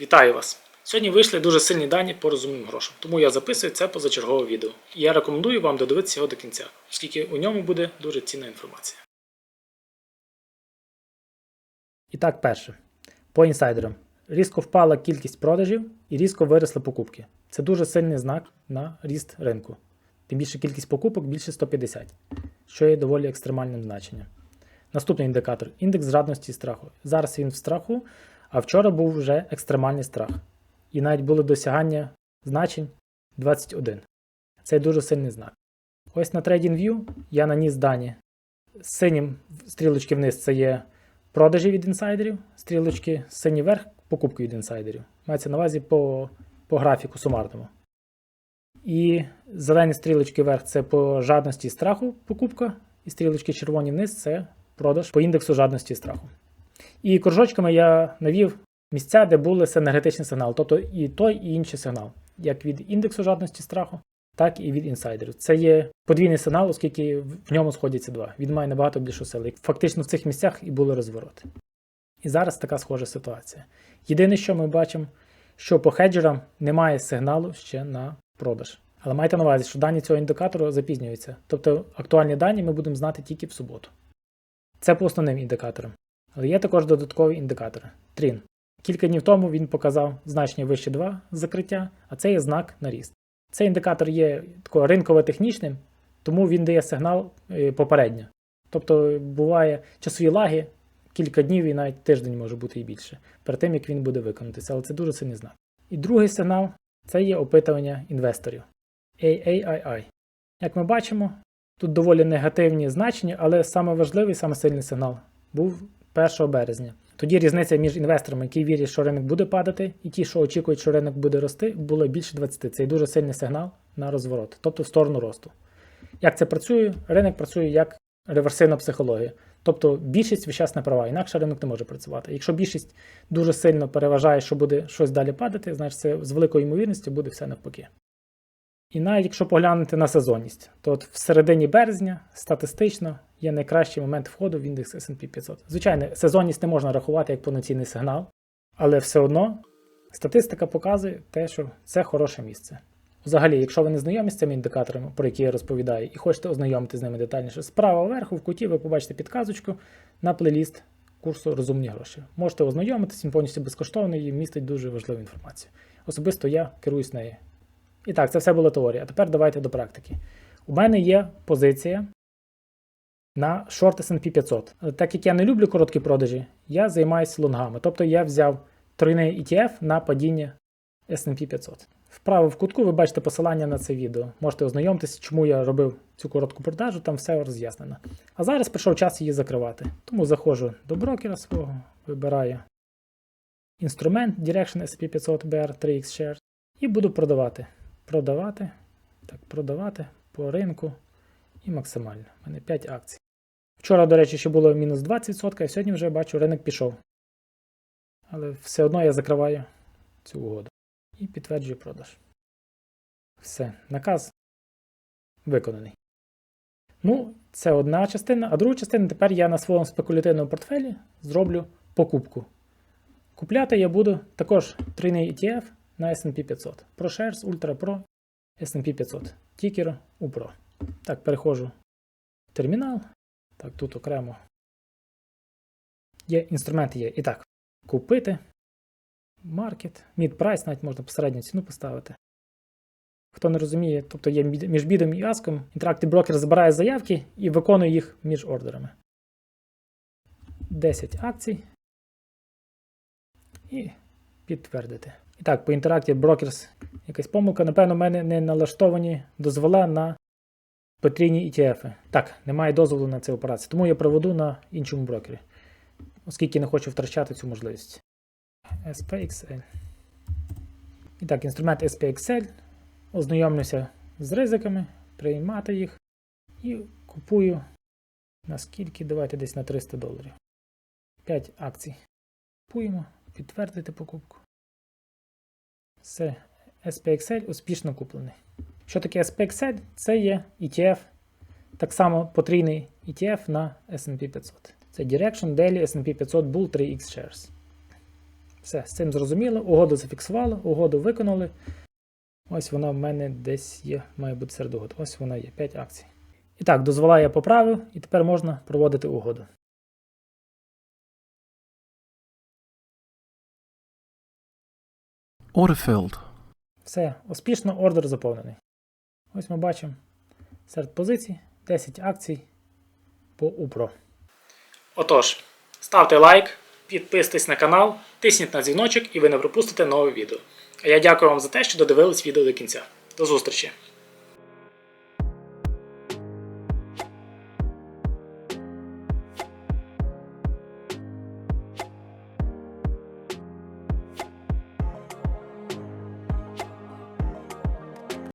Вітаю вас! Сьогодні вийшли дуже сильні дані по розумним грошам, тому я записую це позачергове відео. І я рекомендую вам додивитися його до кінця, оскільки у ньому буде дуже цінна інформація. І так, перше. По інсайдерам. Різко впала кількість продажів і різко виросли покупки. Це дуже сильний знак на ріст ринку. Тим більше кількість покупок більше 150, що є доволі екстремальним значенням. Наступний індикатор індекс жадності і страху. Зараз він в страху, а вчора був вже екстремальний страх. І навіть були досягання значень 21. Це дуже сильний знак. Ось на TradingView я наніс дані. Синім стрілочки вниз це є продажі від інсайдерів, стрілочки синій вверх покупки від інсайдерів. Мається на увазі по, по графіку сумарному. І зелені стрілочки вверх це по жадності і страху покупка, і стрілочки червоні вниз це продаж по індексу жадності і страху. І кружочками я навів місця, де були енергетичний сигнал, тобто і той, і інший сигнал, як від індексу жадності страху, так і від інсайдерів. Це є подвійний сигнал, оскільки в ньому сходяться два. Він має набагато більшу силу. І Фактично в цих місцях і були розвороти. І зараз така схожа ситуація. Єдине, що ми бачимо, що по хеджерам немає сигналу ще на продаж. Але майте на увазі, що дані цього індикатору запізнюються. Тобто актуальні дані ми будемо знати тільки в суботу. Це по основним індикаторам. Але є також додаткові індикатори. Трін. Кілька днів тому він показав значення вище 2 закриття, а це є знак на ріст. Цей індикатор є ринково-технічним, тому він дає сигнал е, попередньо. Тобто буває часові лаги, кілька днів і навіть тиждень може бути і більше, перед тим як він буде виконатися, але це дуже сильний знак. І другий сигнал це є опитування інвесторів AAII. Як ми бачимо, тут доволі негативні значення, але саме важливий, саме сильний сигнал був 1 березня. Тоді різниця між інвесторами, які вірять, що ринок буде падати, і ті, що очікують, що ринок буде рости, було більше 20. Це дуже сильний сигнал на розворот, тобто в сторону росту. Як це працює? Ринок працює як реверсивна психологія. Тобто більшість не права, інакше ринок не може працювати. Якщо більшість дуже сильно переважає, що буде щось далі падати, значить це з великою ймовірністю буде все навпаки. І навіть якщо поглянути на сезонність, то от в середині березня статистично є найкращий момент входу в індекс SP 500. Звичайно, сезонність не можна рахувати як повноцінний сигнал, але все одно статистика показує те, що це хороше місце. Взагалі, якщо ви не знайомі з цими індикаторами, про які я розповідаю, і хочете ознайомитися з ними детальніше, справа вверху в куті ви побачите підказочку на плейліст курсу Розумні гроші. Можете ознайомитися, він повністю безкоштовний і містить дуже важливу інформацію. Особисто я керуюсь нею. І так, це все була теорія. А тепер давайте до практики. У мене є позиція на шорт S&P 500. Так як я не люблю короткі продажі, я займаюся лонгами. Тобто я взяв тройний ETF на падіння S&P 500. Вправо в кутку ви бачите посилання на це відео. Можете ознайомитися, чому я робив цю коротку продажу, там все роз'яснено. А зараз прийшов час її закривати. Тому заходжу до брокера свого, вибираю інструмент Direction SP 500 BR 3X Shares і буду продавати. Продавати. Так, продавати по ринку і максимально. У мене 5 акцій. Вчора, до речі, ще було мінус 20%, а сьогодні вже бачу, ринок пішов. Але все одно я закриваю цю угоду і підтверджую продаж. Все, наказ виконаний. Ну, це одна частина, а друга частина тепер я на своєму спекулятивному портфелі зроблю покупку. Купляти я буду також трійний ETF на S&P 500. ProShares Ultra Pro S&P 500. Тікер UPRO. Так, переходжу в термінал. Так, тут окремо. Є інструменти є. І так, купити. Маркет, мід прайс, навіть можна посередню ціну поставити. Хто не розуміє, тобто є між бідом і аском, Interactive Broker забирає заявки і виконує їх між ордерами. 10 акцій. І підтвердити. Так, по Interactive Brokers якась помилка. Напевно, в мене не налаштовані дозвола на потрійні ETF. Так, немає дозволу на цю операцію. Тому я проведу на іншому брокері, оскільки не хочу втрачати цю можливість. SPXL. І так, інструмент SPXL. Ознайомлюся з ризиками, приймати їх і купую наскільки, давайте десь на 300 доларів. 5 акцій. Купуємо, підтвердити покупку. Все, SPXL успішно куплений. Що таке SPXL? Це є ETF, так само потрійний ETF на SP 500. Це Direction Daily SP 500 Bull 3X Shares. Все, з цим зрозуміло. Угоду зафіксували, угоду виконали. Ось вона в мене десь є, має бути серед угод. Ось вона є, 5 акцій. І так, дозвола я поправив, і тепер можна проводити угоду. Order filled. Все, успішно ордер заповнений. Ось ми бачимо серед позицій 10 акцій по УПРО. Отож, ставте лайк, підписуйтесь на канал, тисніть на дзвіночок і ви не пропустите нове відео. А я дякую вам за те, що додивились відео до кінця. До зустрічі!